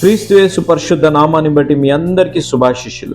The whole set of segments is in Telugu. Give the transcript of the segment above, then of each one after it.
క్రీస్తు పరిశుద్ధ నామాన్ని బట్టి మీ అందరికీ శుభాశిష్యులు.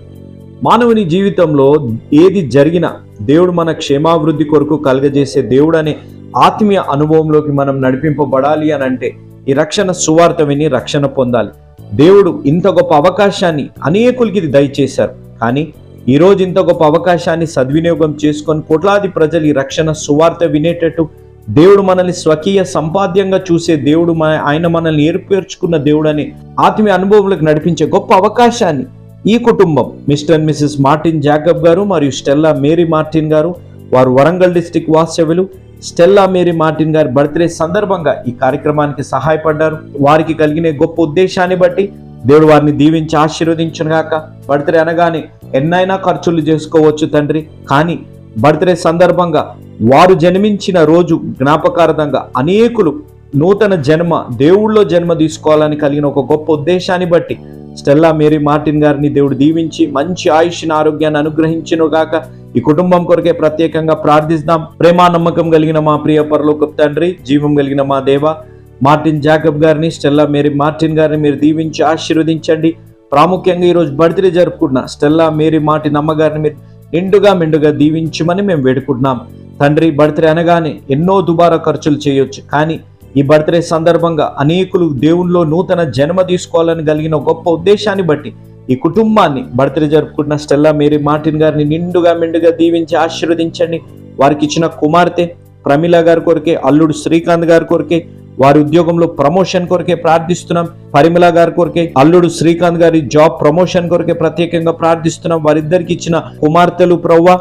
మానవుని జీవితంలో ఏది జరిగినా దేవుడు మన క్షేమాభివృద్ధి కొరకు కలగజేసే దేవుడు అనే ఆత్మీయ అనుభవంలోకి మనం నడిపింపబడాలి అని అంటే ఈ రక్షణ సువార్త విని రక్షణ పొందాలి. దేవుడు ఇంత గొప్ప అవకాశాన్ని అనేకులకి ఇది దయచేశారు. కానీ ఈ రోజు ఇంత గొప్ప అవకాశాన్ని సద్వినియోగం చేసుకొని కోట్లాది ప్రజలు ఈ రక్షణ సువార్త వినేటట్టు దేవుడు మనల్ని స్వకీయ సంపాద్యంగా చూసే దేవుడు మన ఆయన మనల్ని ఏర్పేర్చుకున్న దేవుడు అని ఆత్మీయ అనుభవంలోకి నడిపించే గొప్ప అవకాశాన్ని ఈ కుటుంబం Mr and Mrs Martin Jacob గారు మరియు స్టెల్లా మేరీ మార్టిన్ గారు వారు వరంగల్ డిస్టిక్ వాస్తవ్యులు. స్టెల్లా మేరీ మార్టిన్ గారి బర్త్డే సందర్భంగా ఈ కార్యక్రమానికి సహాయపడ్డారు. వారికి కలిగిన గొప్ప ఉద్దేశాన్ని బట్టి దేవుడు వారిని దీవించి ఆశీర్వదించుగాక బర్త్డే అనగానే ఎన్నైనా ఖర్చులు చేసుకోవచ్చు తండ్రి. కానీ బర్త్డే సందర్భంగా వారు జన్మించిన రోజు జ్ఞాపకార్థంగా అనేకులు నూతన జన్మ దేవుళ్ళో జన్మ తీసుకోవాలని కలిగిన ఒక గొప్ప ఉద్దేశాన్ని బట్టి స్టెల్లా మేరీ మార్టిన్ గారిని దేవుడు దీవించి మంచి ఆయుష్ని ఆరోగ్యాన్ని అనుగ్రహించను గాక. ఈ కుటుంబం కొరకే ప్రత్యేకంగా ప్రార్థిస్తాం. ప్రేమ నమ్మకం కలిగిన మా ప్రియ పరలోక తండ్రి జీవం కలిగిన మా దేవ మార్టిన్ జాకబ్ గారిని స్టెల్లా మేరీ మార్టిన్ గారిని మీరు దీవించి ఆశీర్వదించండి. ప్రాముఖ్యంగా ఈరోజు బర్త్డే జరుపుకున్న స్టెల్లా మేరీ మార్టిన్ అమ్మగారిని మీరు నిండుగా మెండుగా దీవించమని మేము వేడుకుంటున్నాం. తండ్రి బర్త్డే అనగానే ఎన్నో దుబారా ఖర్చులు చేయొచ్చు కానీ ఈ బర్త్డే సందర్భంగా అనేకులు దేవునిలో నూతన జన్మ తీసుకోవాలని కలిగిన గొప్ప ఉద్దేశాన్ని బట్టి ఈ కుటుంబాన్ని బర్త్డే జరుపుకుంటున్న స్టెల్లా మేరీ మార్టిన్ గారిని నిండుగా మెండుగా దీవించి ఆశీర్వదించండి. వారికి ఇచ్చిన కుమార్తె ప్రమిళ గారి కొరికే అల్లుడు శ్రీకాంత్ గారి కొరకే వారి ఉద్యోగంలో ప్రమోషన్ కొరకే ప్రార్థిస్తున్నాం. పరిమళ గారి కొరకే అల్లుడు శ్రీకాంత్ గారి జాబ్ ప్రమోషన్ కొరకే ప్రత్యేకంగా ప్రార్థిస్తున్నాం. వారిద్దరికి ఇచ్చిన కుమార్తెలు ప్రవ్వ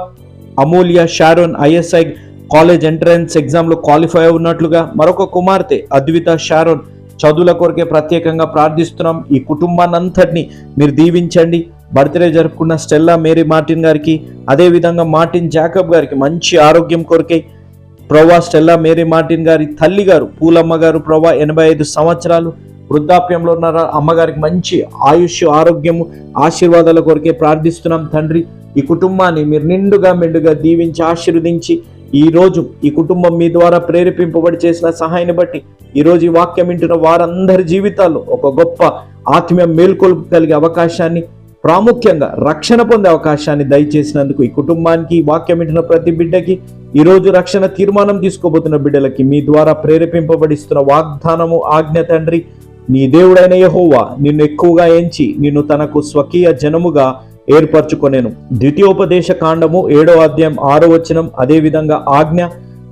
Amulya Sharon ISI college entrance ఎగ్జామ్లో క్వాలిఫై ఉన్నట్లుగా మరొక కుమార్తె అద్విత షారోన్ చదువుల కొరకే ప్రత్యేకంగా ప్రార్థిస్తున్నాం. ఈ కుటుంబాన్నంతటిని మీరు దీవించండి. బర్త్డే జరుపుకున్న స్టెల్లా మేరీ మార్టిన్ గారికి అదే విధంగా మార్టిన్ జాకబ్ గారికి మంచి ఆరోగ్యం కొరకే ప్రవ్వా స్టెల్లా మేరీ మార్టిన్ గారి తల్లి గారు పూలమ్మ గారు ప్రవ్వా ఎనభై ఐదు సంవత్సరాలు వృద్ధాప్యంలో ఉన్న అమ్మగారికి మంచి ఆయుష్ ఆరోగ్యము ఆశీర్వాదాల కొరకే ప్రార్థిస్తున్నాం తండ్రి. ఈ కుటుంబాన్ని మీరు నిండుగా మెండుగా దీవించి ఆశీర్వదించి ఈ రోజు ఈ కుటుంబం మీ ద్వారా ప్రేరేపింపబడి చేసిన సహాయాన్ని బట్టి ఈరోజు ఈ వాక్యం వింటున్న వారందరి జీవితాల్లో ఒక గొప్ప ఆత్మీయ మేల్కొలుపు కలిగే అవకాశాన్ని ప్రాముఖ్యంగా రక్షణ పొందే అవకాశాన్ని దయచేసినందుకు ఈ కుటుంబానికి వాక్యం వింటున్న ప్రతి బిడ్డకి ఈరోజు రక్షణ తీర్మానం తీసుకోబోతున్న బిడ్డలకి మీ ద్వారా ప్రేరేపింపబడిస్తున్న వాగ్దానము ఆజ్ఞ తండ్రి నీ దేవుడైన యహోవా నిన్ను ఎక్కువగా ఎంచి నిన్ను తనకు స్వకీయ జనముగా ఏర్పరచుకొనేను. ద్వితీయోపదేశ కాండము ఏడో అధ్యాయం ఆరో వచనం అదేవిధంగా ఆజ్ఞ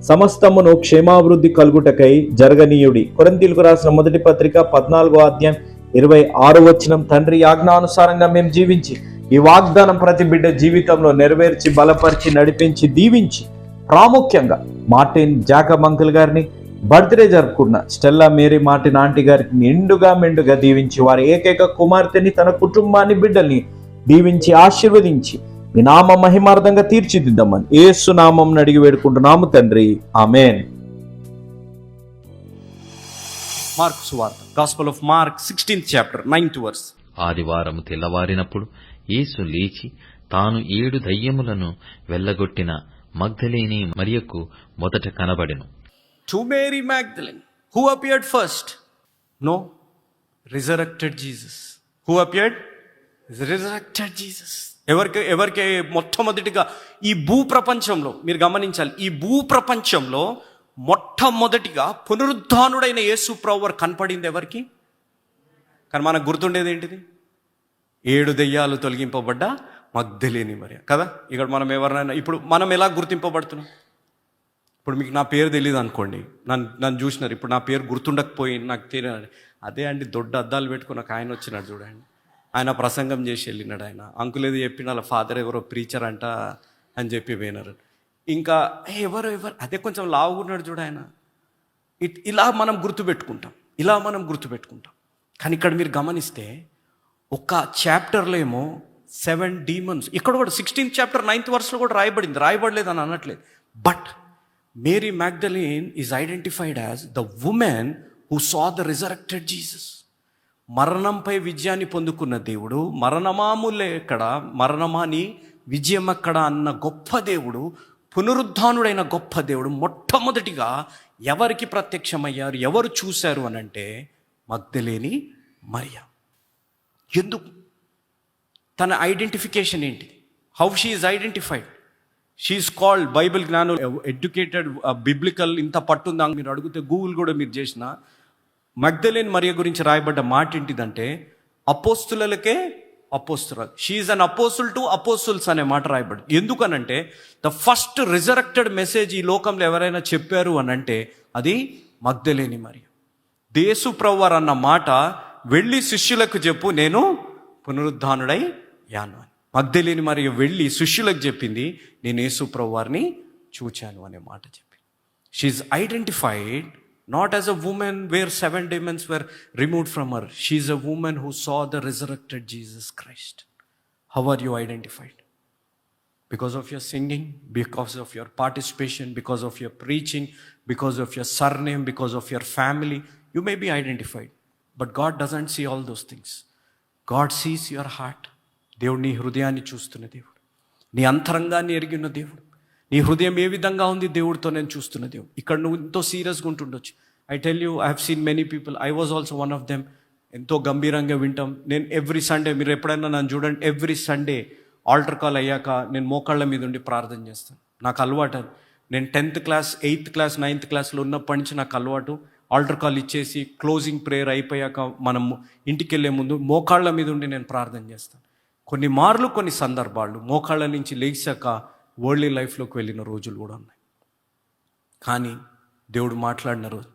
సమస్తమును క్షేమాభివృద్ధి కలుగుటకై జరగనీయుడి. కొరంతీలకు రాసిన మొదటి పత్రిక పద్నాలుగో అధ్యాయం ఇరవై ఆరు వచ్చిన తండ్రి ఆజ్ఞానుసారంగా మేము జీవించి ఈ వాగ్దానం ప్రతి బిడ్డ జీవితంలో నెరవేర్చి బలపరిచి నడిపించి దీవించి ప్రాముఖ్యంగా మార్టిన్ జాకబ్ అంకుల్ గారిని బర్త్డే జరుపుకున్న స్టెల్లా మేరీ మార్టిన్ ఆంటీ గారికి నిండుగా మెండుగా దీవించి వారి ఏకైక కుమార్తెని తన కుటుంబాన్ని బిడ్డల్ని దీవించి ఆశీర్వదించి మీ నామ మహిమార్థంగా తీర్చిదిద్దామని ఏసు నామం అడిగి వేడుకుంటున్నాము తండ్రి. ఆమెన్. మార్క్స్ వార్త gospel of Mark sixteenth chapter ninth verse ఆదివారము తెల్లవారినప్పుడు యేసు లేచి తాను ఏడు దయ్యములను వెళ్ళగొట్టిన మగ్ధలేని మరియకు మొదట కనబడెను. To Mary Magdalene who appeared first no resurrected Jesus who appeared resurrected Jesus ఎవరికి ఎవరికి మొట్టమొదటిగా ఈ భూ ప్రపంచంలో మీరు గమనించాలి ఈ భూ ప్రపంచంలో మొట్టమొదటిగా పునరుద్ధానుడైన యేసు ప్రవ్వర్ కనపడింది ఎవరికి? కానీ మనకు గుర్తుండేది ఏంటిది? ఏడు దెయ్యాలు తొలగింపబడ్డ మగ్ధలేని మరి కదా? ఇక్కడ మనం ఎవరినైనా ఇప్పుడు మనం ఎలా గుర్తింపబడుతున్నాం? ఇప్పుడు మీకు నా పేరు తెలియదు అనుకోండి. నన్ను నన్ను చూసినారు. ఇప్పుడు నా పేరు గుర్తుండకపోయి నాకు తెలియదు. అదే అండి దొడ్డ అద్దాలు పెట్టుకున్న ఆయన వచ్చినాడు చూడండి. ఆయన ప్రసంగం చేసి వెళ్ళినాడు ఆయన. అంకులేది చెప్పిన వాళ్ళ ఫాదర్ ఎవరో ప్రీచర్ అంట అని చెప్పి పోయినారు. ఇంకా ఎవరు ఎవరు? అదే కొంచెం లావుగున్నాడు చూడు ఆయన. ఇట్ ఇలా మనం గుర్తుపెట్టుకుంటాం ఇలా మనం గుర్తుపెట్టుకుంటాం కానీ ఇక్కడ మీరు గమనిస్తే ఒక చాప్టర్లో ఏమో సెవెన్ డీమన్స్ ఇక్కడ కూడా సిక్స్టీన్త్ చాప్టర్ నైన్త్ వర్స్లో కూడా రాయబడింది. రాయబడలేదు అని అనట్లేదు. But Mary Magdalene is identified as the woman who saw the resurrected Jesus. మరణంపై విజయాన్ని పొందుకున్న దేవుడు మరణమాములే ఎక్కడ మరణమాని విజయం అక్కడ అన్న గొప్ప దేవుడు పునరుద్ధానుడైన గొప్ప దేవుడు మొట్టమొదటిగా ఎవరికి ప్రత్యక్షమయ్యారు ఎవరు చూశారు అని అంటే మగ్ధలేని మరియ. ఎందుకు? తన ఐడెంటిఫికేషన్ ఏంటి? How she identified she's called Bible జ్ఞానం ఎడ్యుకేటెడ్ బిబ్లికల్ ఇంత పట్టుందా? అని మీరు అడిగితే గూగుల్ కూడా మీరు చేసిన. మగ్ధలేని మరియ గురించి రాయబడ్డ మాట ఏంటిదంటే అపోస్తులకే అపోస్తురాలు. She an apostle to apostles అనే మాట రాయబడి ఎందుకనంటే ద ఫస్ట్ రిజరెక్టెడ్ మెసేజ్ ఈ లోకంలో ఎవరైనా చెప్పారు అని అంటే అది మగ్ధలేని మరి దేశు ప్రవ్వర్ అన్న మాట వెళ్ళి శిష్యులకు చెప్పు నేను పునరుద్ధానుడై యాను అని మగ్ధలేని మరియు వెళ్ళి శిష్యులకు చెప్పింది నేను యేసు ప్రవ్వారిని చూచాను అనే మాట చెప్పి she identified Not as a woman where seven demons were removed from her she a woman who saw the resurrected Jesus Christ how are you identified because of your singing, because of your participation, because of your preaching, because of your surname, because of your family, you may be identified. But God doesn't see all those things. God sees your heart. దేవుడు నీ హృదయాన్ని చూస్తున్న దేవుడు నీ అంతరంగాన్ని ఎరిగిన దేవుడు నీ హృదయం ఏ విధంగా ఉంది దేవుడితో నేను చూస్తున్న దేవుడు. ఇక్కడ నువ్వు ఎంతో సీరియస్గా ఉంటుండొచ్చు. I tell you I have seen many people I was also one of them ఎంతో గంభీరంగా వింటాం. నేను ఎవ్రీ సండే మీరు ఎప్పుడైనా నన్ను చూడండి ఎవ్రీ సండే ఆల్టర్ కాల్ అయ్యాక నేను మోకాళ్ళ మీద ఉండి ప్రార్థన చేస్తాను. నాకు అలవాటు నేను tenth class eighth class ninth క్లాస్లో ఉన్నప్పటి నుంచి నాకు అలవాటు. ఆల్టర్ కాల్ ఇచ్చేసి క్లోజింగ్ ప్రేయర్ అయిపోయాక మనం ఇంటికి వెళ్ళే ముందు మోకాళ్ళ మీద ఉండి నేను ప్రార్థన చేస్తాను. కొన్ని మార్లు కొన్ని సందర్భాలు మోకాళ్ళ నుంచి లేచాక వరల్డ్ లైఫ్లోకి వెళ్ళిన రోజులు కూడా ఉన్నాయి. కానీ దేవుడు మాట్లాడిన రోజు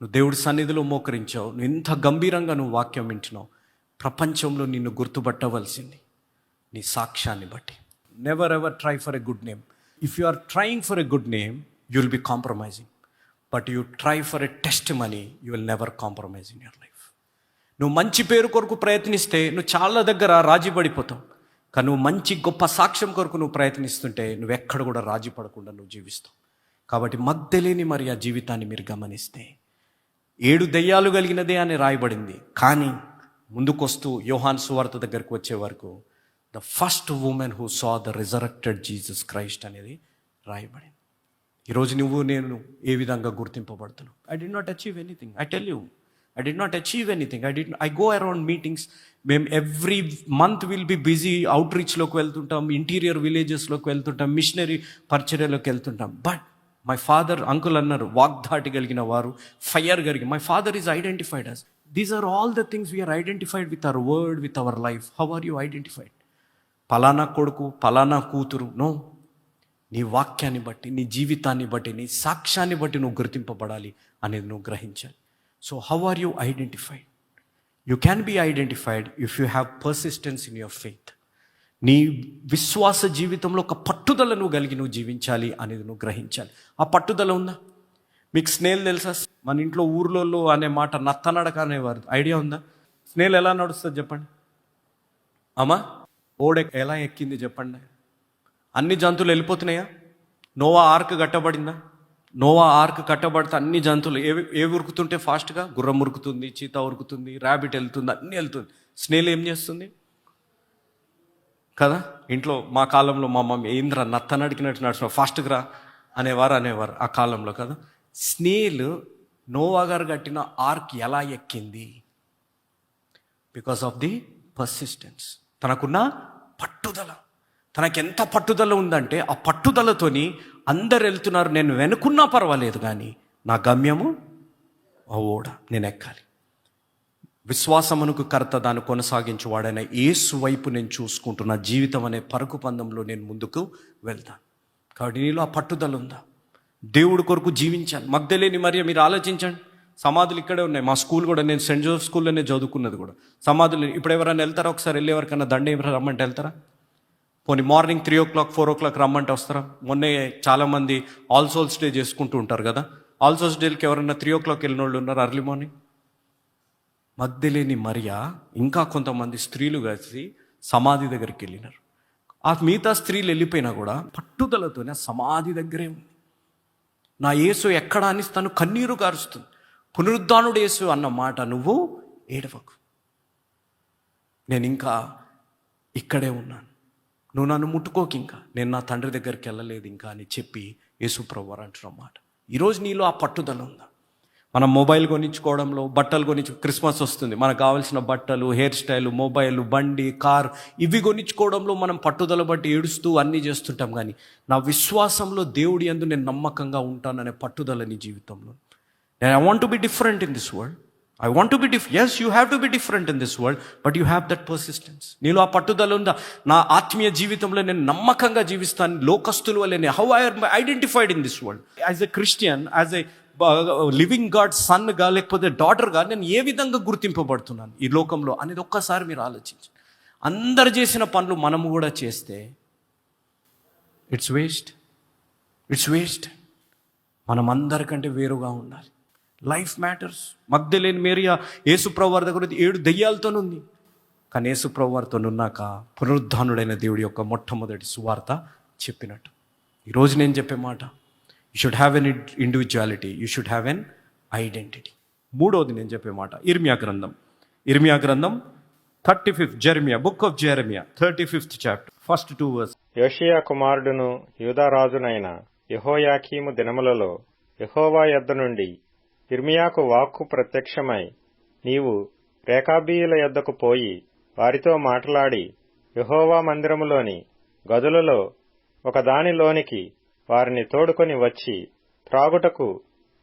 నువ్వు దేవుడి సన్నిధిలో మోకరించావు నువ్వు ఇంత గంభీరంగా నువ్వు వాక్యం వింటున్నావు ప్రపంచంలో నిన్ను గుర్తుపట్టవలసింది నీ సాక్ష్యాన్ని బట్టి. Never ever try for a good name if you are trying for a good name you will be compromising but you try for a testimony you will never compromise in your life నువ్వు మంచి పేరు కొరకు ప్రయత్నిస్తే నువ్వు చాలా దగ్గర రాజీ పడిపోతావు కానీ నువ్వు మంచి గొప్ప సాక్ష్యం కొరకు నువ్వు ప్రయత్నిస్తుంటే నువ్వు ఎక్కడ కూడా రాజీ పడకుండా నువ్వు జీవిస్తావు. కాబట్టి మద్దలేని మరి ఆ జీవితాన్ని మీరు గమనిస్తే ఏడు దయ్యాలు కలిగినదే అని రాయబడింది. కానీ ముందుకొస్తూ యోహాన్ సువార్త దగ్గరకు వచ్చే వరకు the first woman who saw the resurrected Jesus Christ అనేది రాయబడింది. ఈరోజు నువ్వు నేను ఏ విధంగా గుర్తింపబడుతున్నావు? I did not achieve anything I tell you I did not achieve anything I did I go around meetings మేము every month will be busy out రీచ్లోకి వెళ్తుంటాం ఇంటీరియర్ విలేజెస్లోకి వెళ్తుంటాం మిషనరీ పరిచర్యలోకి వెళ్తుంటాం. బట్ మై ఫాదర్ అంకుల్ అన్నారు వాగ్దాటి కలిగిన వారు ఫైర్ కలిగి my father is identified as these are all the things we are identified with our word with our life how are you identified పలానా కొడుకు పలానా కూతురు నో నీ వాక్యాన్ని బట్టి నీ జీవితాన్ని బట్టి నీ సాక్ష్యాన్ని బట్టి నువ్వు గుర్తింపబడాలి అనేది నువ్వు గ్రహించాలి. So how are you identified you can be identified if you have persistence in your faith నీ విశ్వాస జీవితంలో ఒక పట్టుదల నువ్వు కలిగి నువ్వు జీవించాలి అనేది నువ్వు గ్రహించాలి. ఆ పట్టుదల ఉందా? మీకు స్నేల్ తెలుసా? మన ఇంట్లో ఊర్లలో అనే మాట నత్తనడక అనేవారు. ఐడియా ఉందా? స్నేల్ ఎలా నడుస్తుంది చెప్పండి. అమ్మా ఓడ ఎలా ఎక్కింది చెప్పండి. అన్ని జంతువులు వెళ్ళిపోతున్నాయా? నోవా ఆర్క్ కట్టబడిందా? నోవా ఆర్క్ కట్టబడితే అన్ని జంతువులు ఏవి ఏవి ఉరుకుతుంటే ఫాస్ట్గా గుర్రం ఉరుకుతుంది చీత ఉరుకుతుంది ర్యాబిట్ వెళ్తుంది అన్నీ వెళ్తుంది. స్నేల్ ఏం చేస్తుంది? కదా? ఇంట్లో మా కాలంలో మా మమ్మీ ఏంద్రా నత్త నడికినట్టు నడుచిన ఫాస్ట్గా రా. అనేవారు అనేవారు ఆ కాలంలో కదా. స్నేల్ నోవా గారు కట్టిన ఆర్క్ ఎలా ఎక్కింది? బికాస్ ఆఫ్ ది పర్సిస్టెన్స్ తనకున్న పట్టుదల. తనకెంత పట్టుదల ఉందంటే ఆ పట్టుదలతోని అందరు వెళ్తున్నారు నేను వెనుకున్నా పర్వాలేదు కానీ నా గమ్యము ఆ ఓడ నేను ఎక్కాలి విశ్వాసమునకు కర్త దాన్ని కొనసాగించేవాడైన ఏసు వైపు నేను చూసుకుంటున్న జీవితం అనే పరుగు పందంలో నేను ముందుకు వెళ్తాను. కాబట్టి నీలో ఆ పట్టుదల ఉందా? దేవుడి కొరకు జీవించాను. మగ్ధలేని మరి మీరు ఆలోచించండి. సమాధులు ఇక్కడే ఉన్నాయి. మా స్కూల్ కూడా నేను సెంట్ జోసెఫ్ స్కూల్లోనే చదువుకున్నది కూడా. సమాధులు ఇప్పుడు ఎవరైనా వెళ్తారా? ఒకసారి వెళ్ళి ఎవరికైనా దండ రమ్మంటే వెళ్తారా? పోనీ morning three o'clock four o'clock రమ్మంటే వస్తారా? మొన్నే చాలామంది ఆల్ సోల్స్ డే చేసుకుంటూ ఉంటారు కదా. ఆల్ సోల్స్ డేకి ఎవరైనా త్రీ ఓ క్లాక్ వెళ్ళిన వాళ్ళు ఉన్నారు అర్లీ మార్నింగ్? మధ్యలేని మరియ ఇంకా కొంతమంది స్త్రీలు కలిసి సమాధి దగ్గరికి వెళ్ళినారు. ఆ మిగతా స్త్రీలు వెళ్ళిపోయినా కూడా పట్టుదలతోనే ఆ సమాధి దగ్గరే ఉంది. నా యేసు ఎక్కడ అని తను కన్నీరు కారుస్తుంది పునరుద్ధానుడు యేసు అన్న మాట నువ్వు ఏడవకు. నేను ఇంకా ఇక్కడే ఉన్నాను. నువ్వు నన్ను ముట్టుకోకి ఇంకా. నేను నా తండ్రి దగ్గరికి వెళ్ళలేదు ఇంకా అని చెప్పి యేసు ప్రభు అంటున్నమాట ఈరోజు నీలో ఆ పట్టుదల ఉందా? మనం మొబైల్ కొనిచ్చుకోవడంలో బట్టలు కొనిచ్చు క్రిస్మస్ వస్తుంది. మనకు కావాల్సిన బట్టలు హెయిర్ స్టైల్ మొబైల్ బండి కార్ ఇవి కొనించుకోవడంలో మనం పట్టుదల బట్టి ఏడుస్తూ అన్నీ చేస్తుంటాం కానీ నా విశ్వాసంలో దేవుడి యందు నేను నమ్మకంగా ఉంటాననే పట్టుదల నీ జీవితంలో. I want to be different in this world I want to be diff yes you have to be different in this world but you have that persistence నీలో ఆ పట్టుదల ఉందా? నా ఆత్మీయ జీవితంలో నేను నమ్మకంగా జీవిస్తాను లోకస్తులు వల్ల how I are identified in this world as a Christian as a living God సన్గా లేకపోతే డాటర్గా నేను ఏ విధంగా గుర్తింపబడుతున్నాను ఈ లోకంలో అనేది ఒక్కసారి మీరు ఆలోచించండి. అందరు చేసిన పనులు మనము కూడా చేస్తే ఇట్స్ వేస్ట్ ఇట్స్ వేస్ట్ మనం అందరికంటే వేరుగా ఉండాలి. లైఫ్ మ్యాటర్స్ మగ్ధలేని మేరియా యేసుప్రభు వారి దగ్గర ఏడు దెయ్యాలతో ఉంది కానీ యేసుప్రభు ఉన్నాక పునరుద్ధానుడైన దేవుడి యొక్క మొట్టమొదటి సువార్త చెప్పినట్టు. ఈరోజు నేను చెప్పే మాట you should have an individuality you should have an identity మూడవది నేను చెప్పే మాట ఇర్మియా గ్రంథం. ఇర్మియా గ్రంథం thirty fifth Jeremiah book of Jeremiah thirty fifth chapter first two verse యోషియా కుమారుడును యూదారాజునైన యెహోయాకీము దినములలో యెహోవా యొద్ద నుండి ఇర్మియాకు వాక్కు ప్రత్యక్షమై నీవు రేఖాబీయుల యొద్దకు పోయి వారితో మాట్లాడి యహోవా మందిరములోని గదులలో ఒకదానిలోనికి వారిని తోడుకొని వచ్చి త్రాగుటకు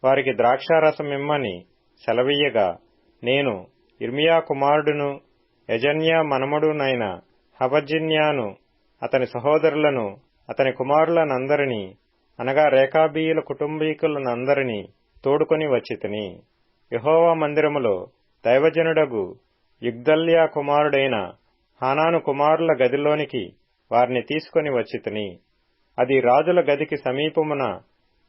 వారికి ద్రాక్షారసమిమ్మని సెలవీయగా నేను ఇర్మియా కుమారుడును యజన్యా మనమడునైన హబజిన్యాను అతని సహోదరులను అతని కుమారులనందరినీ అనగా రేఖాబీయుల కుటుంబీకులనందరినీ తోడుకొని వచ్చితిని. యహోవా మందిరములో దైవజనుడగు యుగ్దల్యా కుమారుడైన హానాను కుమారుల గదిలోనికి వారిని తీసుకొని వచ్చితిని. అది రాజుల గదికి సమీపమున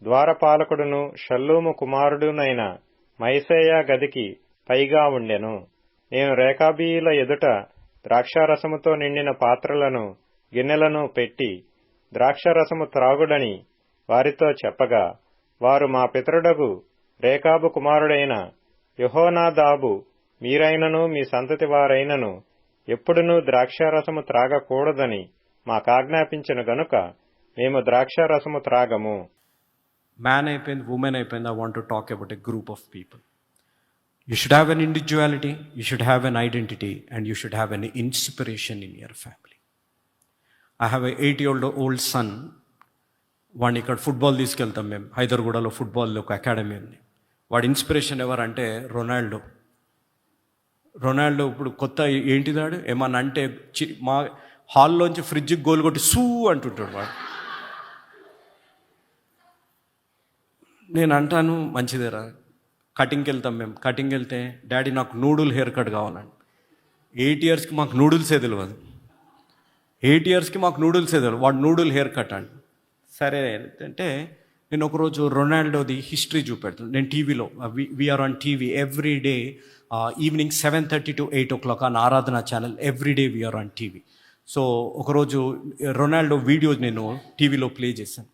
ద్వారపాలకుడును షల్లూము కుమారుడునైన మైసేయా గదికి పైగా ఉండెను. నేను రేఖాబీయుల ఎదుట ద్రాక్షారసముతో నిండిన పాత్రలను గిన్నెలను పెట్టి ద్రాక్షారసము త్రాగుడని వారితో చెప్పగా వారు మా పితరుడగు రేకాబు కుమారుడైన యహోనాదాబు మీరైనను మీ సంతతి వారైనను ఎప్పుడునూ ద్రాక్షారసము త్రాగకూడదని మాకాజ్ఞాపించను గనుక మేము ద్రాక్షారసము త్రాగము. మ్యాన్ అయిపోయింది ఉమెన్ అయిపోయింది. I want to talk about a group of people you should have an individuality you should have an identity and you should have an inspiration in your family I have a eight year old son వాడిని ఇక్కడ ఫుట్బాల్ తీసుకెళ్తాం మేము. హైదర్గూడలో ఫుట్బాల్ ఒక అకాడమీ ఉంది. వాడి ఇన్స్పిరేషన్ ఎవరంటే రొనాల్డో. రొనాల్డో ఇప్పుడు కొత్త ఏంటిదాడు ఏమన్నా అంటే చి- మా హాల్లోంచి ఫ్రిడ్జ్కి గోల్ కొట్టి సూ అంటుంటాడు వాడు. నేను అంటాను మంచిదేరా. కటింగ్కి వెళ్తాం మేము. కటింగ్కి వెళ్తే డాడీ నాకు నూడుల్ హెయిర్ కట్ కావాలండి ఎయిట్ ఇయర్స్కి మాకు నూడిల్సే తెలియదు ఎయిట్ ఇయర్స్కి మాకు నూడిల్సే తెలియదు వాడు నూడిల్ హెయిర్ కట్ అండి సరే అంటే నేను ఒకరోజు రొనాల్డోది హిస్టరీ చూపెడుతున్నాను నేను టీవీలో we are on TV every day evening seven thirty to eight o'clock అని Aradhana channel every day we are on TV so ఒకరోజు రొనాల్డో వీడియోస్ నేను టీవీలో ప్లే చేశాను.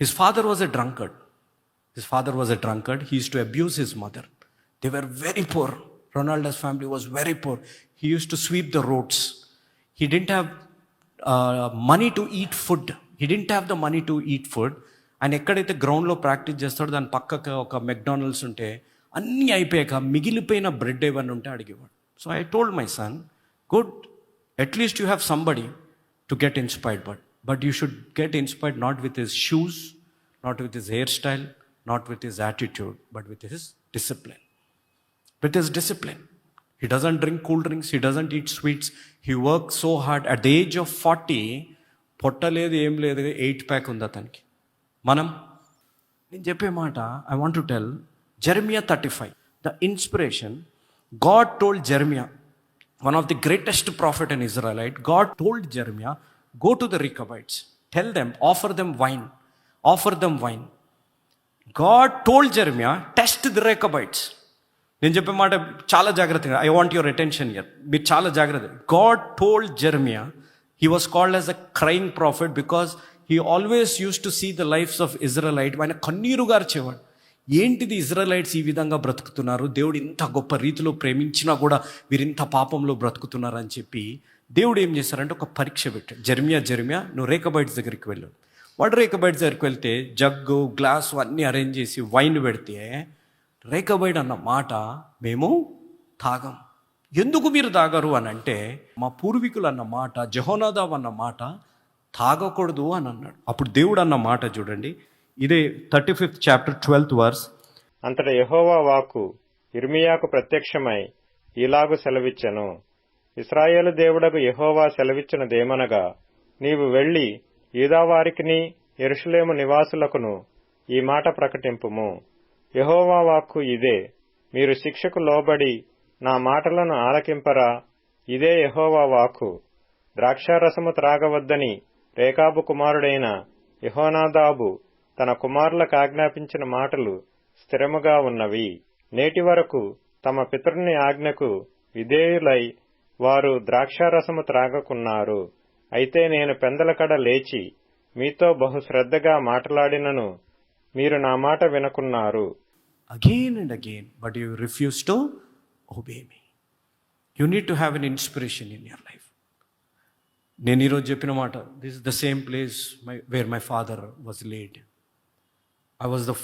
His father was a drunkard his father was a drunkard he to abuse his mother they were very poor Ronaldo's family was very poor he used to sweep the roads he didn't have money to eat food he didn't have the money to eat food and ఎక్కడైతే గ్రౌండ్లో ప్రాక్టీస్ చేస్తాడో దాని పక్కకు ఒక మెక్డానల్డ్స్ ఉంటే అన్నీ అయిపోయాక మిగిలిపోయిన బ్రెడ్ ఏవన్నీ ఉంటే అడిగేవాడు. So I told my son good at least you have somebody to get inspired but but you should get inspired not with his shoes not with his hair style not with his attitude but with his discipline with his discipline he doesn't drink cool drinks he doesn't eat sweets he work so hard at the age of forty పొట్ట లేదు ఏం లేదు ఎయిట్ ప్యాక్ ఉంది అతనికి. మనం నేను చెప్పే మాట I want to tell Jeremiah thirty five the inspiration God told Jeremiah one of the greatest prophet in Israelite God told Jeremiah go to the Rechabites tell them offer them wine offer them wine God told Jeremiah test the Rechabites నేను చెప్పే మాట చాలా జాగ్రత్తగా I want your attention ear మీరు చాలా జాగ్రత్త. God told Jeremiah he was called as a crying prophet because he always used to see the lives of Israelite ఆయన కన్నీరు గార్చేవాడు. ఏంటిది ఇజ్రాయలైట్స్ ఈ విధంగా బ్రతుకుతున్నారు? దేవుడు ఇంత గొప్ప రీతిలో ప్రేమించినా కూడా వీరు ఇంత పాపంలో బ్రతుకుతున్నారు అని చెప్పి దేవుడు ఏం చేశారంటే ఒక పరీక్ష పెట్టాడు. జర్మియా జర్మియా నువ్వు రేఖబైట్స్ దగ్గరికి వెళ్ళు. వాడు రేఖబైట్స్ దగ్గరికి వెళ్తే జగ్గు గ్లాసు అన్నీ అరేంజ్ చేసి వైన్ పెడితే రేకబైడ్ అన్న మాట మేము తాగం. ఎందుకు మీరు తాగరు అని అంటే మా పూర్వీకులు అన్న మాట జహోనాదావ్ అన్న మాట తాగకూడదు అని అన్నాడు. అప్పుడు దేవుడు అన్న మాట చూడండి. ఇదే thirty fifth chapter twelfth verse. అంతట యహోవా వాక్కు ఇర్మియాకు ప్రత్యక్షమై ఇలాగు సెలవిచ్చెను. ఇస్రాయేలు దేవుడకు యహోవా సెలవిచ్చినదేమనగా నీవు వెళ్ళి యూదావారికిని ఎరుషులేము నివాసులకును ఈ మాట ప్రకటింపుము. యహోవా వాక్కు ఇదే. మీరు శిక్షకు లోబడి నా మాటలను ఆలకింపరా. ఇదే యెహోవా వాక్కు. ద్రాక్షారసము త్రాగవద్దని రేకాబు కుమారుడైన యెహోనాదాబు తన కుమారులకు ఆజ్ఞాపించిన మాటలు స్థిరముగా ఉన్నవి. నేటి వరకు తమ పితరుని ఆజ్ఞకు విధేయులై వారు ద్రాక్షారసము త్రాగకున్నారు. అయితే నేను పెందలకడ లేచి మీతో బహుశ్రద్ధగా మాట్లాడినను మీరు నా మాట వినకున్నారు. Again and again, but you refuse to obey me. You need to have an inspiration in your life. నేను ఈరోజు చెప్పిన మాట this is the same place my where my father was laid I was the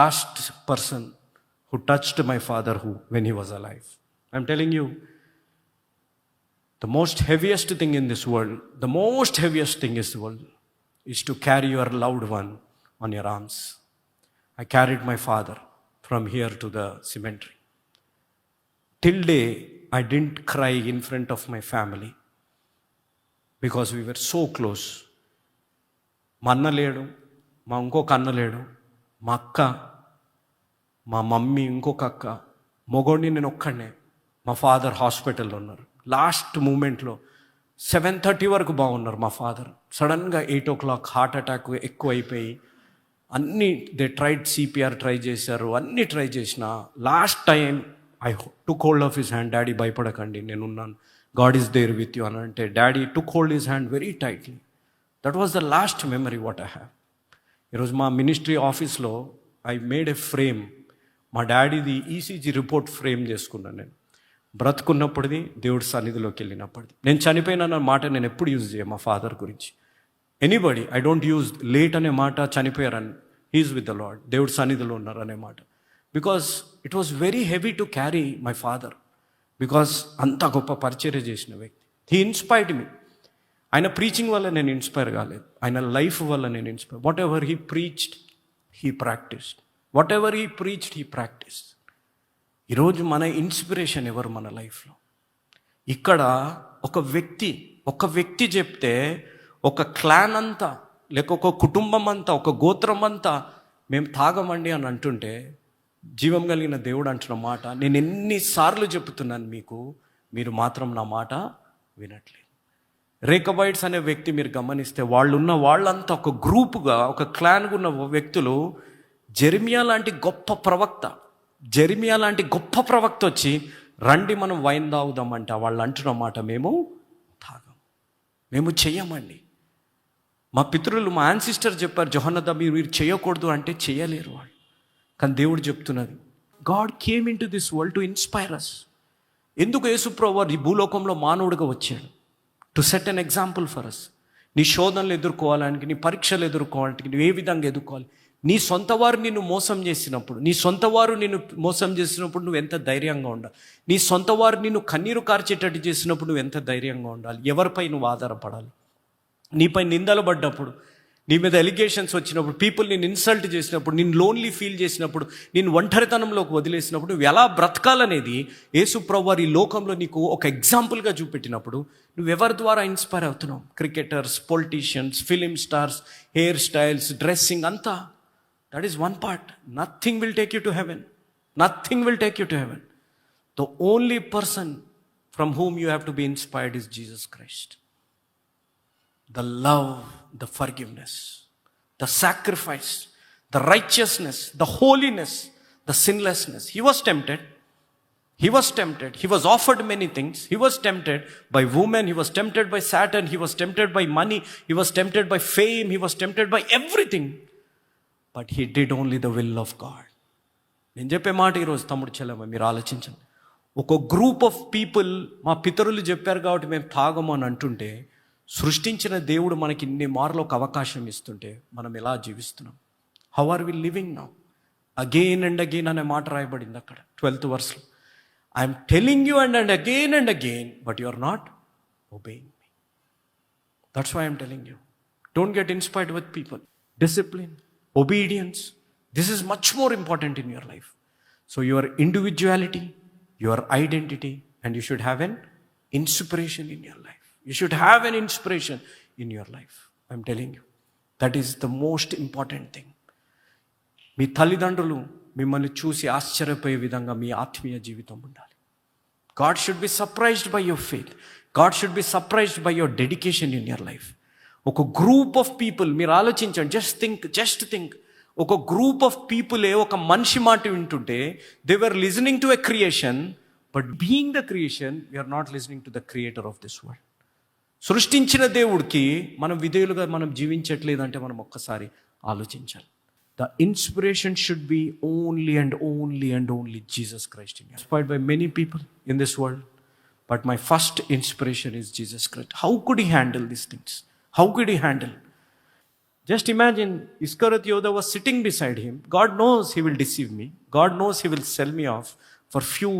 last person who touched my father who when he was alive I'm telling you the most heaviest thing in this world, the most heaviest thing in this world is to carry your loved one on your arms. I carried my father from here to the till day I didn't cry in front of my family because because so close మా అన్న లేడు మా ఇంకొక అన్న లేడు మా అక్క మా మమ్మీ ఇంకొక అక్క మొగోడిని నేను ఒక్కడనే. మా ఫాదర్ హాస్పిటల్లో ఉన్నారు. లాస్ట్ మూమెంట్లో సెవెన్ థర్టీ వరకు బాగున్నారు మా ఫాదర్ సడన్గా eight o'clock heart attack ఎక్కువ అయిపోయి అన్నీ దే ట్రైడ్ సిపిఆర్ ట్రై చేశారు అన్నీ ట్రై చేసిన last time I took hold of his hand daddy భయపడకండి నేనున్నాను. God is there with you అని అంటే daddy took hold his hand very tightly that was the last memory what I have ఈరోజు మా మినిస్ట్రీ ఆఫీస్లో ఐ మేడ్ ఎ ఫ్రేమ్ మా డాడీది ఈసీజీ రిపోర్ట్ ఫ్రేమ్ చేసుకున్నాను నేను. బ్రతుకున్నప్పటిది దేవుడి సన్నిధిలోకి వెళ్ళినప్పటిది. నేను చనిపోయిన మాట నేను ఎప్పుడు యూజ్ చేయ మా ఫాదర్ గురించి. Anybody I don't use late అనే మాట చనిపోయారని. హీజ్ విత్ ద లాడ్ దేవుడి సన్నిధిలో ఉన్నారు అనే మాట. Because it was very heavy to carry my father because అంత గొప్ప పరిచర్య చేసిన వ్యక్తి. హీ ఇన్స్పైర్డ్ మీ ఆయన ప్రీచింగ్ వల్ల నేను ఇన్స్పైర్ కాలేదు. ఆయన లైఫ్ వల్ల నేను inspire whatever he preached he practised whatever he preached he practise ఈరోజు మన ఇన్స్పిరేషన్ ఎవరు మన లైఫ్లో ఇక్కడ ఒక వ్యక్తి ఒక వ్యక్తి చెప్తే ఒక క్లాన్ అంతా లేక ఒక కుటుంబం అంతా ఒక గోత్రం అంతా మేము తాగమండి అని అంటుంటే జీవం కలిగిన దేవుడు అంటున్న మాట నేను ఎన్నిసార్లు చెప్తున్నాను మీకు మీరు మాత్రం నా మాట వినట్లేదు. రేకబైట్స్ అనే వ్యక్తి మీరు గమనిస్తే వాళ్ళు ఉన్న వాళ్ళంతా ఒక గ్రూపుగా ఒక క్లాన్గా ఉన్న వ్యక్తులు జెర్మియా లాంటి గొప్ప ప్రవక్త జెర్మియా లాంటి గొప్ప ప్రవక్త వచ్చి రండి మనం వైన్ తాగుదామంట వాళ్ళు అంటున్న మాట మేము తాగం మేము చెయ్యమండి. మా పితరులు మా యాన్సిస్టర్ చెప్పారు జొహన్నద మీరు మీరు చేయకూడదు అంటే చేయలేరు వాళ్ళు. కానీ దేవుడు చెప్తున్నది. God came into this world to inspire us ఎందుకు యేసుప్రభు వారు ఈ భూలోకంలో మానవుడిగా వచ్చాడు? To set an example for us నీ శోధనలు ఎదుర్కోవడానికి నీ పరీక్షలు ఎదుర్కోవడానికి నువ్వు ఏ విధంగా ఎదుర్కోవాలి? నీ సొంత వారు నిన్ను మోసం చేసినప్పుడు నీ సొంత వారు నిన్ను మోసం చేసినప్పుడు నువ్వు ఎంత ధైర్యంగా ఉండాలి? నీ సొంత వారు నిన్ను కన్నీరు కార్చేటట్టు చేసినప్పుడు నువ్వు ఎంత ధైర్యంగా ఉండాలి? ఎవరిపై నువ్వు ఆధారపడాలి? నీపై నిందలు పడ్డప్పుడు నీ మీద ఎలిగేషన్స్ వచ్చినప్పుడు పీపుల్ నేను ఇన్సల్ట్ చేసినప్పుడు నేను లోన్లీ ఫీల్ చేసినప్పుడు నేను ఒంటరితనంలోకి వదిలేసినప్పుడు నువ్వు ఎలా బ్రతకాలనేది యేసు ప్రవ్వారు ఈ లోకంలో నీకు ఒక ఎగ్జాంపుల్గా చూపెట్టినప్పుడు నువ్వు ఎవరి ద్వారా ఇన్స్పైర్ అవుతున్నావు? Cricketers politicians film stars hair styles dressing అంతా. That is one part nothing will take you to heaven nothing will take you to heaven the only person from whom you have to be inspired is Jesus Christ the love the forgiveness, the sacrifice, the righteousness, the holiness, the sinlessness. He was tempted. He was tempted. He was offered many things. He was tempted by women. He was tempted by Saturn. He was tempted by money. He was tempted by fame. He was tempted by everything. But he did only the will of God. నేను చెప్పే మాట ఈరోజు తమ్ముడు చెల్లమ్మ మీరు ఆలోచించండి ఒక గ్రూప్ ఆఫ్ పీపుల్ మా పితరులు చెప్పారు కాబట్టి మేము తాగము అని అంటుంటే సృష్టించిన దేవుడు మనకి ఇన్ని మార్లు ఒక అవకాశం ఇస్తుంటే మనం ఎలా జీవిస్తున్నాం? How are we living now again and again అనే మాట రాయబడింది అక్కడ twelfth వర్స్లో I'm telling you and and again and again but you are not obeying me that's why I'm telling you don't get inspired with people discipline obedience this is much more important in your life so your individuality your identity and you should have an inspiration in your life you should have an inspiration in your life I'm telling you that is the most important thing మీ తల్లిదండ్రులు మిమ్మల్ని చూసి ఆశ్చర్యపోయే విధంగా మీ ఆత్మీయ జీవితం ఉండాలి. God should be surprised by your faith God should be surprised by your dedication in your life ఒక గ్రూప్ ఆఫ్ పీపుల్ మీరు ఆలోచించండి. జస్ట్ థింక్ జస్ట్ థింక్ ఒక గ్రూప్ ఆఫ్ పీపులే ఒక మనిషి మాట వింటుంటే they were listening to a creation but being the creation we are not listening to the creator of this world సృష్టించిన దేవుడికి మనం విధేయులుగా మనం జీవించట్లేదంటే మనం ఒక్కసారి ఆలోచించాలి. The inspiration should be only and only and only Jesus Christ in inspired by many people in this world but my first inspiration is Jesus Christ how could he handle these things how could he handle just imagine Iscariot యోధ was sitting beside him. God knows he will deceive me God knows he will sell me off for few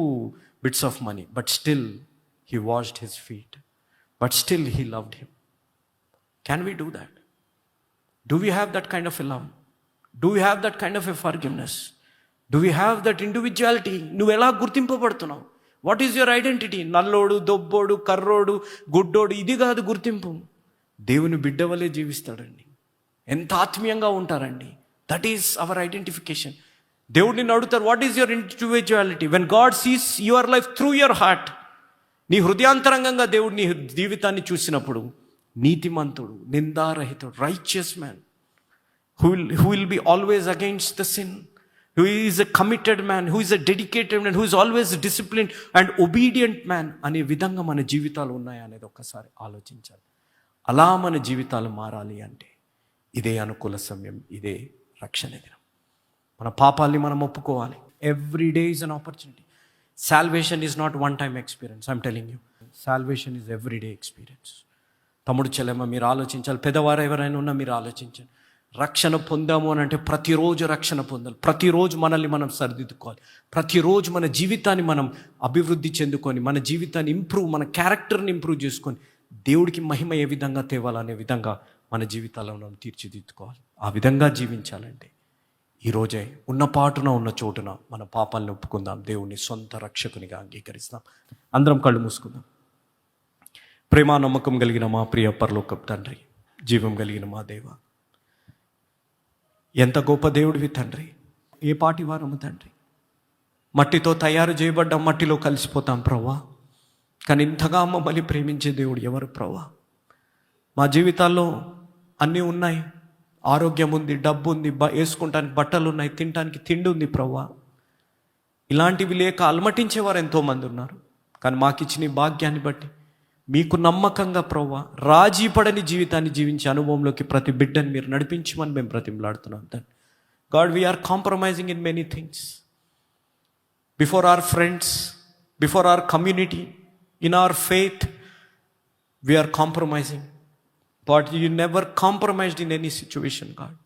bits of money but still he washed his feet. But still he loved him can we do that do we have that kind of a love do we have that kind of a forgiveness do we have that individuality నువ్వు ఎలా గుర్తింపబడుతున్నావు? వాట్ ఈస్ యువర్ ఐడెంటిటీ నల్లోడు దొబ్బోడు కర్రోడు గుడ్డోడు ఇది కాదు గుర్తింపు. దేవుని బిడ్డ వలె జీవిస్తాడండి. ఎంత ఆత్మీయంగా ఉంటారండి. దట్ ఈస్ అవర్ ఐడెంటిఫికేషన్ దేవుడిని అడుగుతారు what is your individuality when God sees your life through your heart నీ హృదయాంతరంగంగా దేవుడు నీ జీవితాన్ని చూసినప్పుడు నీతిమంతుడు నిందారహితుడు righteous man who will who will be always against the sin who is a committed man, who is a dedicated man, who is always disciplined and obedient man అనే విధంగా మన జీవితాలు ఉన్నాయా అనేది ఒక్కసారి ఆలోచించాలి. అలా మన జీవితాలు మారాలి అంటే ఇదే అనుకూల సమయం ఇదే రక్షణ దినం. మన పాపాల్ని మనం ఒప్పుకోవాలి. Every day is an opportunity salvation is not one time experience I'm telling you salvation is every day experience తమ్ముడు చెల్లెమ్మ మీరు ఆలోచించాలి. పెద్దవారు ఎవరైనా ఉన్నా మీరు ఆలోచించండి. రక్షణ పొందాము అని అంటే ప్రతిరోజు రక్షణ పొందాలి. ప్రతిరోజు మనల్ని మనం సరిదిద్దుకోవాలి. ప్రతిరోజు మన జీవితాన్ని మనం అభివృద్ధి చెందుకొని మన జీవితాన్ని ఇంప్రూవ్ మన క్యారెక్టర్ని ఇంప్రూవ్ చేసుకొని దేవుడికి మహిమ ఏ విధంగా తేవాలనే విధంగా మన జీవితాలను మనం తీర్చిదిద్దుకోవాలి. ఆ విధంగా జీవించాలంటే ఈరోజే ఉన్న పాటున ఉన్న చోటున మన పాపాలను ఒప్పుకుందాం. దేవుని సొంత రక్షకునిగా అంగీకరిస్తాం. అందరం కళ్ళు మూసుకుందాం. ప్రేమ నమ్మకం కలిగిన మా ప్రియ పరలోకపు తండ్రి జీవం కలిగిన మా దేవ ఎంత గొప్ప దేవుడివి తండ్రి ఏ పాటి వారము తండ్రి. మట్టితో తయారు చేయబడ్డ మట్టిలో కలిసిపోతాం ప్రవ్వా. కానీ ఇంతగా మమ్మల్ని ప్రేమించే దేవుడు ఎవరు ప్రవ్వా? మా జీవితాల్లో అన్నీ ఉన్నాయి. ఆరోగ్యం ఉంది డబ్బు ఉంది బ వేసుకుంటానికి బట్టలు ఉన్నాయి తినడానికి తిండి ఉంది ప్రవ్వా. ఇలాంటివి లేక అలమటించేవారు ఎంతోమంది ఉన్నారు. కానీ మాకు ఇచ్చిన భాగ్యాన్ని బట్టి మీకు నమ్మకంగా ప్రవ్వా రాజీ పడని జీవితాన్ని జీవించే అనుభవంలోకి ప్రతి బిడ్డని మీరు నడిపించమని మేము ప్రతిమలాడుతున్నాం దాన్ని God we are compromising in many things before our friends before our community in our faith we are compromising but you never compromised in any situation God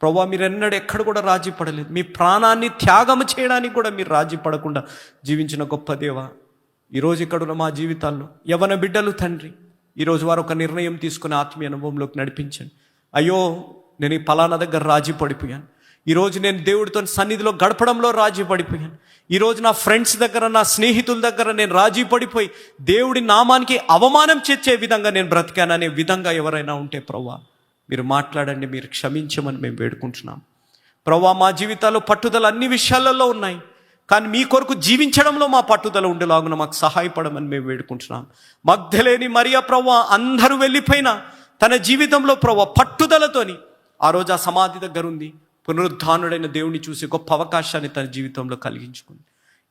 ప్రభా మీరు ఎన్నడూ ఎక్కడ కూడా రాజీ పడలేదు. మీ ప్రాణాన్ని త్యాగం చేయడానికి కూడా మీరు రాజీ పడకుండా జీవించిన గొప్ప దేవ. ఈరోజు ఇక్కడున్న మా జీవితాల్లో యవన బిడ్డలు తండ్రి ఈరోజు వారు ఒక నిర్ణయం తీసుకుని ఆత్మీయ అనుభవంలోకి నడిపించండి. అయ్యో నేను ఈ పలానా దగ్గర రాజీ పడిపోయాను. ఈరోజు నేను దేవుడితో సన్నిధిలో గడపడంలో రాజీ పడిపోయాను. ఈరోజు నా ఫ్రెండ్స్ దగ్గర నా స్నేహితుల దగ్గర నేను రాజీ పడిపోయి దేవుడి నామానికి అవమానం చేర్చే విధంగా నేను బ్రతికాననే విధంగా ఎవరైనా ఉంటే ప్రవ్వా మీరు మాట్లాడండి మీరు క్షమించమని మేము వేడుకుంటున్నాం. ప్రవ్వా మా జీవితాల్లో పట్టుదల అన్ని విషయాలలో ఉన్నాయి. కానీ మీ కొరకు జీవించడంలో మా పట్టుదల ఉండేలాగున మాకు సహాయపడమని మేము వేడుకుంటున్నాం. మగ్ధలేని మరియా ప్రవ్వ అందరూ వెళ్ళిపోయినా తన జీవితంలో ప్రవ్వ పట్టుదలతోని ఆ రోజు ఆ సమాధి దగ్గర ఉంది పునరుద్ధానుడైన దేవుని చూసి గొప్ప అవకాశాన్ని తన జీవితంలో కలిగించుకుంది.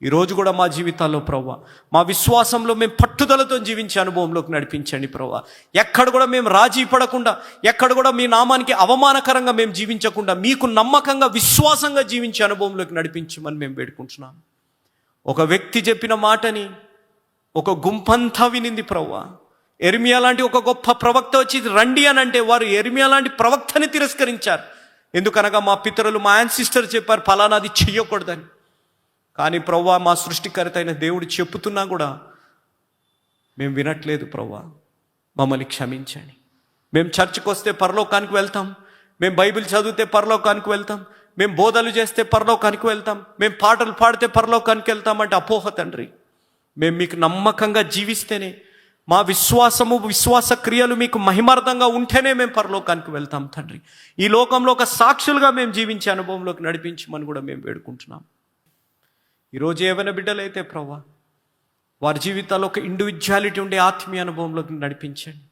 ఈరోజు కూడా మా జీవితాల్లో ప్రవ్వ మా విశ్వాసంలో మేము పట్టుదలతో జీవించే అనుభవంలోకి నడిపించండి ప్రవ్వ. ఎక్కడ కూడా మేము రాజీ పడకుండా ఎక్కడ కూడా మీ నామానికి అవమానకరంగా మేము జీవించకుండా మీకు నమ్మకంగా విశ్వాసంగా జీవించే అనుభవంలోకి నడిపించమని మేము వేడుకుంటున్నాం ఒక వ్యక్తి చెప్పిన మాటని ఒక గుంపంతా వినింది ప్రవ్వ. ఎరిమియా లాంటి ఒక గొప్ప ప్రవక్త వచ్చి రండి అని అంటే వారు ఎరిమియా లాంటి ప్రవక్తని తిరస్కరించారు. ఎందుకనగా మా పితరులు మా యాన్సిస్టర్ చెప్పారు ఫలానాది చెయ్యకూడదని. కానీ ప్రవ్వా మా సృష్టికర్త అయిన దేవుడు చెప్తున్నా కూడా మేము వినట్లేదు ప్రవ్వా మమ్మల్ని క్షమించండి. మేము చర్చికి వస్తే పరలోకానికి వెళ్తాం. మేము బైబిల్ చదివితే పరలోకానికి వెళ్తాం. మేము బోధలు చేస్తే పరలోకానికి వెళ్తాం. మేము పాటలు పాడితే పరలోకానికి వెళ్తాం. అంటే అపోహ తండ్రి మేము మీకు నమ్మకంగా జీవిస్తేనే మా విశ్వాసము విశ్వాస క్రియలు మీకు మహిమార్థంగా ఉంటేనే మేము పరలోకానికి వెళ్తాం తండ్రి. ఈ లోకంలో ఒక సాక్షులుగా మేము జీవించే అనుభవంలోకి నడిపించమని కూడా మేము వేడుకుంటున్నాం. ఈరోజు ఏమైనా బిడ్డలైతే ప్రవ్వా వారి జీవితాల్లో ఒక ఇండివిజువాలిటీ ఉండే ఆత్మీయ అనుభవంలోకి నడిపించండి.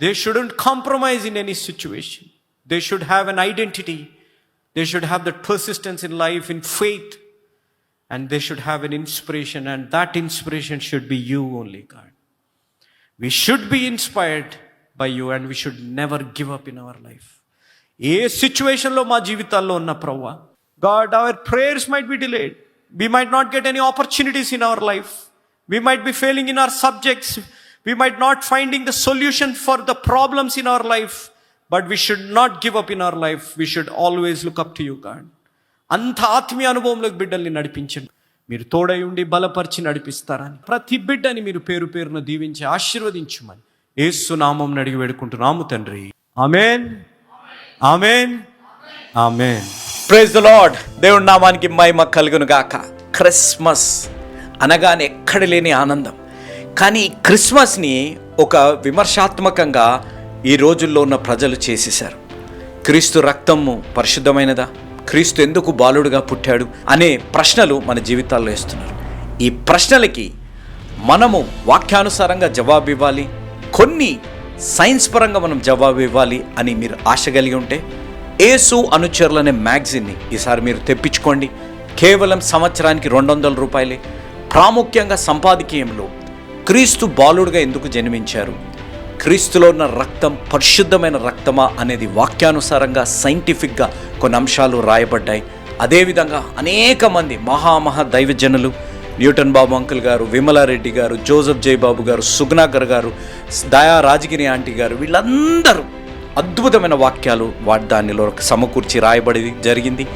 They shouldn't compromise in any situation they should have an identity they should have that persistence in life in faith and they should have an inspiration and that inspiration should be you only God we should be inspired by you and we should never give up in our life ఏ సిచ్యువేషన్లో మా జీవితాల్లో ఉన్న ప్రవ్వా God our prayers might be delayed we might not get any opportunities in our life we might be failing in our subjects we might not finding the solution for the problems in our life but we should not give up in our life we should always look up to you God అంత ఆత్మీయ అనుభవంలోకి బిడ్డల్ని నడిపించండి. మీరు తోడై ఉండి బలపరిచి నడిపిస్తారని ప్రతి బిడ్డని మీరు పేరు పేరున దీవించి ఆశీర్వదించుమని ఏసు నామం అడిగి వేడుకుంటున్నాము తండ్రి. Amen. Amen. Amen. Praise the Lord దేవుడి నామానికి మహిమ కలుగును గాక. క్రిస్మస్ అనగానే ఎక్కడ లేని ఆనందం. కానీ క్రిస్మస్ని ఒక విమర్శాత్మకంగా ఈ రోజుల్లో ఉన్న ప్రజలు చేసేశారు. క్రీస్తు రక్తము పరిశుద్ధమైనదా? క్రీస్తు ఎందుకు బాలుడుగా పుట్టాడు అనే ప్రశ్నలు మన జీవితాల్లో వేస్తున్నారు. ఈ ప్రశ్నలకి మనము వాక్యానుసారంగా జవాబు ఇవ్వాలి. కొన్ని సైన్స్ పరంగా మనం జవాబు ఇవ్వాలి అని మీరు ఆశ కలిగి ఉంటే ఏసు అనుచరులు అనే మ్యాగజిన్ని ఈసారి మీరు తెప్పించుకోండి. కేవలం సంవత్సరానికి రెండు వందల రూపాయలే. ప్రాముఖ్యంగా సంపాదకీయంలో క్రీస్తు బాలుడుగా ఎందుకు జన్మించారు? క్రీస్తులో ఉన్న రక్తం పరిశుద్ధమైన రక్తమా అనేది వాక్యానుసారంగా సైంటిఫిక్గా కొన్ని అంశాలు రాయబడ్డాయి. అదేవిధంగా అనేక మంది మహామహా దైవజనులు న్యూటన్ బాబు అంకుల్ గారు విమలారెడ్డి గారు జోసఫ్ జయబాబు గారు సుగ్నాగర్ గారు దయా రాజగిరి ఆంటీ గారు వీళ్ళందరూ అద్భుతమైన వాక్యాలు వాటి దానిలో సమకూర్చి రాయబడి జరిగింది.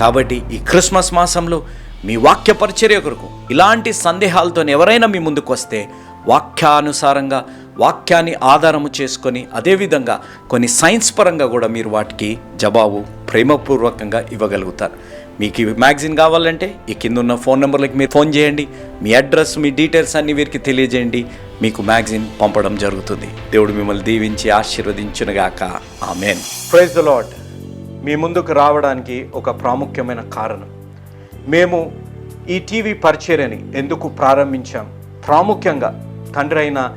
కాబట్టి ఈ క్రిస్మస్ మాసంలో మీ వాక్య పరిచర్య కొరకు ఇలాంటి సందేహాలతో ఎవరైనా మీ ముందుకు వస్తే వాక్యానుసారంగా వాక్యాన్ని ఆధారము చేసుకొని అదేవిధంగా కొన్ని సైన్స్ పరంగా కూడా మీరు వాటికి జవాబు ప్రేమపూర్వకంగా ఇవ్వగలుగుతారు. మీకు ఈ మ్యాగజిన్ కావాలంటే ఈ కింద ఉన్న ఫోన్ నెంబర్లకి మీరు ఫోన్ చేయండి. మీ అడ్రస్ మీ డీటెయిల్స్ అన్ని వీరికి తెలియజేయండి. మీకు మ్యాగజిన్ పంపడం జరుగుతుంది. దేవుడు మిమ్మల్ని దీవించి ఆశీర్వదించునుగాక. ఆమెన్. ప్రైజ్ ద లాడ్ మీ ముందుకు రావడానికి ఒక ప్రాముఖ్యమైన కారణం. మేము ఈ టీవీ పరిచర్యని ఎందుకు ప్రారంభించాం? ప్రాముఖ్యంగా తండ్రి అయిన